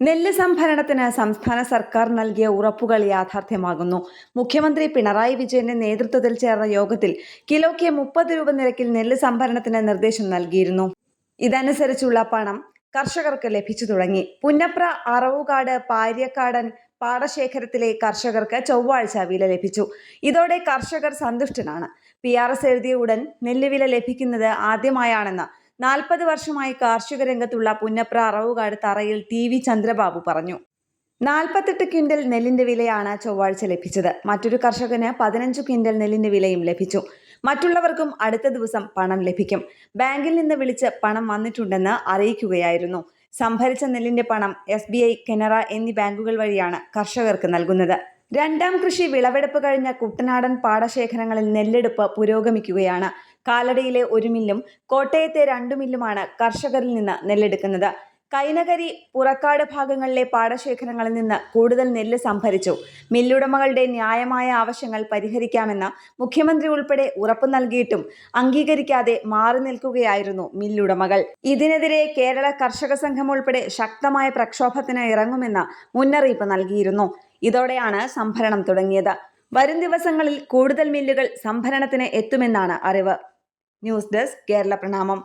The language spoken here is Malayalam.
നെല്ല് സംഭരണത്തിന് സംസ്ഥാന സർക്കാർ നൽകിയ ഉറപ്പുകൾ യാഥാർത്ഥ്യമാകുന്നു. മുഖ്യമന്ത്രി പിണറായി വിജയന്റെ നേതൃത്വത്തിൽ ചേർന്ന യോഗത്തിൽ കിലോയ്ക്ക് മുപ്പത് രൂപ നിരക്കിൽ നെല്ല് സംഭരണത്തിന് നിർദ്ദേശം നൽകിയിരുന്നു. ഇതനുസരിച്ചുള്ള പണം കർഷകർക്ക് ലഭിച്ചു തുടങ്ങി. പുന്നപ്ര അറവുകാട് പാര്യക്കാടൻ പാടശേഖരത്തിലെ കർഷകർക്ക് ചൊവ്വാഴ്ച വില ലഭിച്ചു. ഇതോടെ കർഷകർ സന്തുഷ്ടനാണ്. പി ആർ എസ് എഴുതിയ ഉടൻ നെല്ല് വില ലഭിക്കുന്നത് ആദ്യമായാണെന്ന് നാൽപ്പത് വർഷമായി കാർഷിക രംഗത്തുള്ള പുന്നപ്ര അറവുകാട് തറയിൽ ടി വി ചന്ദ്രബാബു പറഞ്ഞു. നാൽപ്പത്തെട്ട് ക്വിന്റൽ നെല്ലിന്റെ വിലയാണ് ചൊവ്വാഴ്ച ലഭിച്ചത്. മറ്റൊരു കർഷകന് പതിനഞ്ച് ക്വിന്റൽ നെല്ലിന്റെ വിലയും ലഭിച്ചു. മറ്റുള്ളവർക്കും അടുത്ത ദിവസം പണം ലഭിക്കും. ബാങ്കിൽ നിന്ന് വിളിച്ച് പണം വന്നിട്ടുണ്ടെന്ന് അറിയിക്കുകയായിരുന്നു. സംഭരിച്ച നെല്ലിന്റെ പണം എസ് ബി ഐ കനറ എന്നീ ബാങ്കുകൾ വഴിയാണ് കർഷകർക്ക് നൽകുന്നത്. രണ്ടാം കൃഷി വിളവെടുപ്പ് കഴിഞ്ഞ കുട്ടനാടൻ പാടശേഖരങ്ങളിൽ നെല്ലെടുപ്പ് പുരോഗമിക്കുകയാണ്. കാലടിയിലെ ഒരു മില്ലും കോട്ടയത്തെ രണ്ടു മില്ലുമാണ് കർഷകരിൽ നിന്ന് നെല്ലെടുക്കുന്നത്. കൈനകരി പുറക്കാട് ഭാഗങ്ങളിലെ പാടശേഖരങ്ങളിൽ നിന്ന് കൂടുതൽ നെല്ല് സംഭരിച്ചു. മില്ലുടമകളുടെ ന്യായമായ ആവശ്യങ്ങൾ പരിഹരിക്കാമെന്ന് മുഖ്യമന്ത്രി ഉൾപ്പെടെ ഉറപ്പു നൽകിയിട്ടും അംഗീകരിക്കാതെ മാറി നിൽക്കുകയായിരുന്നു മില്ലുടമകൾ. ഇതിനെതിരെ കേരള കർഷക സംഘം ഉൾപ്പെടെ ശക്തമായ പ്രക്ഷോഭത്തിന് ഇറങ്ങുമെന്ന് മുന്നറിയിപ്പ് നൽകിയിരുന്നു. ഇതോടെയാണ് സംഭരണം തുടങ്ങിയത്. വരും ദിവസങ്ങളിൽ കൂടുതൽ മില്ലുകൾ സംഭരണത്തിന് എത്തുമെന്നാണ് അറിവ്. ന്യൂസ് ഡെസ്ക് കേരള പ്രണാമം